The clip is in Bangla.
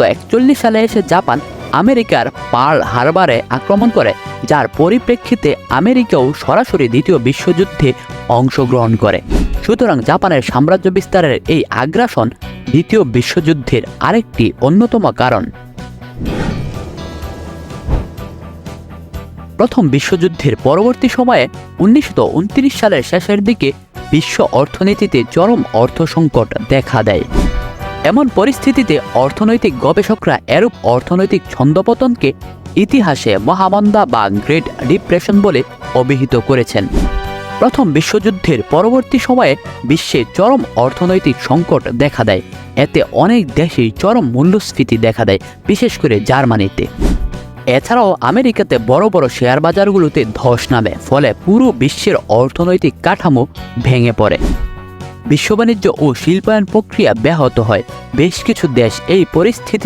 একচল্লিশ সালে এসে জাপান আমেরিকার পার্ল হারবারে আক্রমণ করে, যার পরিপ্রেক্ষিতে আমেরিকাও সরাসরি দ্বিতীয় বিশ্বযুদ্ধে অংশগ্রহণ করে। সুতরাং জাপানের সাম্রাজ্য বিস্তারের এই আগ্রাসন দ্বিতীয় বিশ্বযুদ্ধের আরেকটি অন্যতম কারণ। প্রথম বিশ্বযুদ্ধের পরবর্তী সময়ে উনিশশো উনত্রিশ সালের শেষের দিকে বিশ্ব অর্থনীতিতে চরম অর্থ সংকট দেখা দেয়। এমন পরিস্থিতিতে অর্থনৈতিক গবেষকরা এরূপ অর্থনৈতিক ছন্দপতনকে ইতিহাসে মহামন্দা বা গ্রেট ডিপ্রেশন বলে অভিহিত করেছেন। প্রথম বিশ্বযুদ্ধের পরবর্তী সময়ে বিশ্বে চরম অর্থনৈতিক সংকট দেখা দেয়। এতে অনেক দেশেই চরম মূল্যস্ফীতি দেখা দেয়, বিশেষ করে জার্মানিতে। এছাড়াও আমেরিকাতে বড় বড় শেয়ার বাজারগুলোতে ধস নামে, ফলে পুরো বিশ্বের অর্থনৈতিক কাঠামো ভেঙে পড়ে। বিশ্ব বাণিজ্য ও শিল্পায়ন প্রক্রিয়া ব্যাহত হয়। বেশ কিছু দেশ এই পরিস্থিতি